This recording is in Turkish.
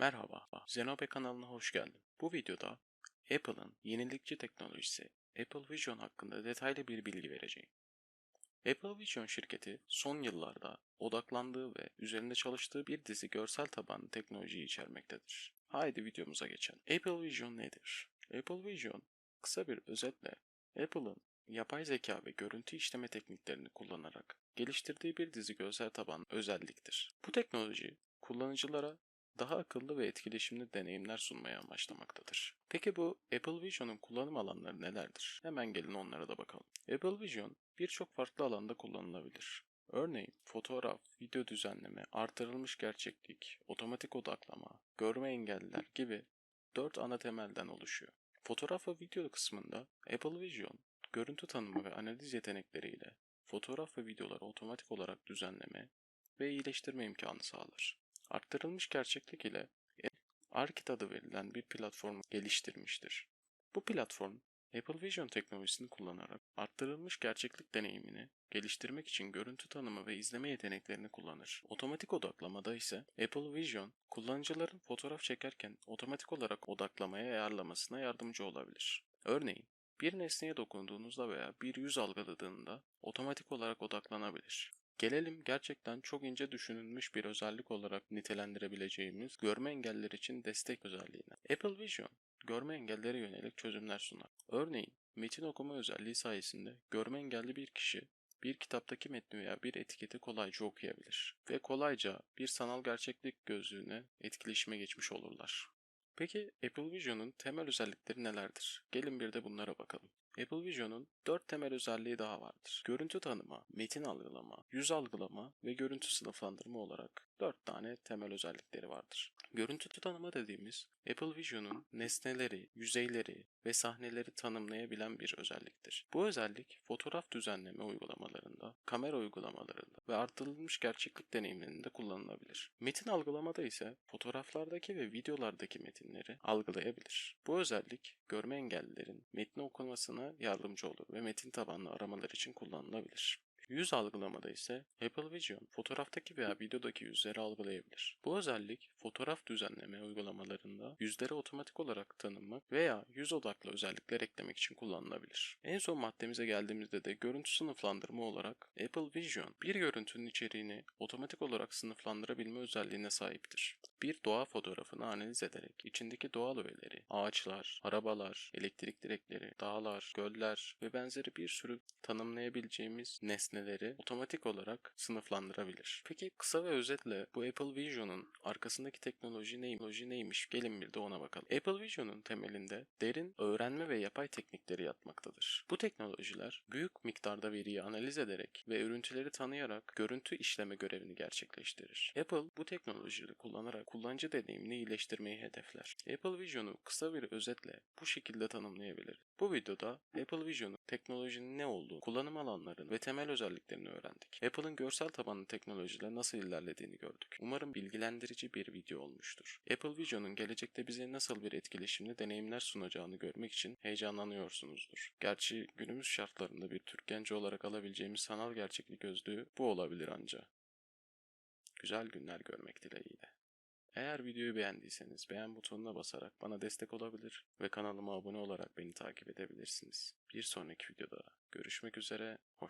Merhaba, Zenobe kanalına hoş geldin. Bu videoda Apple'ın yenilikçi teknolojisi Apple Vision hakkında detaylı bir bilgi vereceğim. Apple Vision şirketi son yıllarda odaklandığı ve üzerinde çalıştığı bir dizi görsel tabanlı teknolojiyi içermektedir. Haydi videomuza geçelim. Apple Vision nedir? Apple Vision kısa bir özetle Apple'ın yapay zeka ve görüntü işleme tekniklerini kullanarak geliştirdiği bir dizi görsel tabanlı özelliktir. Bu teknoloji kullanıcılara daha akıllı ve etkileşimli deneyimler sunmaya amaçlamaktadır. Peki bu Apple Vision'un kullanım alanları nelerdir? Hemen gelin onlara da bakalım. Apple Vision birçok farklı alanda kullanılabilir. Örneğin fotoğraf, video düzenleme, artırılmış gerçeklik, otomatik odaklama, görme engelliler gibi 4 ana temelden oluşuyor. Fotoğraf ve video kısmında Apple Vision, görüntü tanıma ve analiz yetenekleriyle fotoğraf ve videoları otomatik olarak düzenleme ve iyileştirme imkanı sağlar. Arttırılmış gerçeklik ile ARKit adı verilen bir platform geliştirmiştir. Bu platform Apple Vision teknolojisini kullanarak arttırılmış gerçeklik deneyimini geliştirmek için görüntü tanıma ve izleme yeteneklerini kullanır. Otomatik odaklamada ise Apple Vision kullanıcıların fotoğraf çekerken otomatik olarak odaklamaya ayarlamasına yardımcı olabilir. Örneğin bir nesneye dokunduğunuzda veya bir yüz algıladığında otomatik olarak odaklanabilir. Gelelim gerçekten çok ince düşünülmüş bir özellik olarak nitelendirebileceğimiz görme engelliler için destek özelliğine. Apple Vision, görme engellere yönelik çözümler sunar. Örneğin, metin okuma özelliği sayesinde görme engelli bir kişi bir kitaptaki metni veya bir etiketi kolayca okuyabilir ve kolayca bir sanal gerçeklik gözlüğüne etkileşime geçmiş olurlar. Peki Apple Vision'un temel özellikleri nelerdir? Gelin bir de bunlara bakalım. Apple Vision'un 4 temel özelliği daha vardır. Görüntü tanıma, metin algılama, yüz algılama ve görüntü sınıflandırma olarak 4 tane temel özellikleri vardır. Görüntü tanıma dediğimiz Apple Vision'un nesneleri, yüzeyleri ve sahneleri tanımlayabilen bir özelliktir. Bu özellik fotoğraf düzenleme uygulamalarında, kamera uygulamalarında ve artırılmış gerçeklik deneyimlerinde kullanılabilir. Metin algılamada ise fotoğraflardaki ve videolardaki metinleri algılayabilir. Bu özellik görme engellilerin metni okumasına yardımcı olur ve metin tabanlı aramalar için kullanılabilir. Yüz algılamada ise Apple Vision fotoğraftaki veya videodaki yüzleri algılayabilir. Bu özellik fotoğraf düzenleme uygulamalarında yüzleri otomatik olarak tanımak veya yüz odaklı özellikler eklemek için kullanılabilir. En son maddemize geldiğimizde de görüntü sınıflandırma olarak Apple Vision bir görüntünün içeriğini otomatik olarak sınıflandırabilme özelliğine sahiptir. Bir doğa fotoğrafını analiz ederek içindeki doğal öğeleri, ağaçlar, arabalar, elektrik direkleri, dağlar, göller ve benzeri bir sürü tanımlayabileceğimiz nesneleri otomatik olarak sınıflandırabilir. Peki kısa ve özetle bu Apple Vision'un arkasındaki teknoloji, ney teknoloji neymiş? Gelin bir de ona bakalım. Apple Vision'un temelinde derin öğrenme ve yapay teknikleri yatmaktadır. Bu teknolojiler büyük miktarda veriyi analiz ederek ve örüntüleri tanıyarak görüntü işleme görevini gerçekleştirir. Apple bu teknolojileri kullanarak kullanıcı deneyimini iyileştirmeyi hedefler. Apple Vision'u kısa bir özetle bu şekilde tanımlayabilir. Bu videoda Apple Vision'un teknolojinin ne olduğu, kullanım alanlarını ve temel özelliklerini öğrendik. Apple'ın görsel tabanlı teknolojiyle nasıl ilerlediğini gördük. Umarım bilgilendirici bir video olmuştur. Apple Vision'un gelecekte bize nasıl bir etkileşimli deneyimler sunacağını görmek için heyecanlanıyorsunuzdur. Gerçi günümüz şartlarında bir Türk genci olarak alabileceğimiz sanal gerçeklik gözlüğü bu olabilir anca. Güzel günler görmek dileğiyle. Eğer videoyu beğendiyseniz beğen butonuna basarak bana destek olabilir ve kanalıma abone olarak beni takip edebilirsiniz. Bir sonraki videoda görüşmek üzere, hoşçakalın.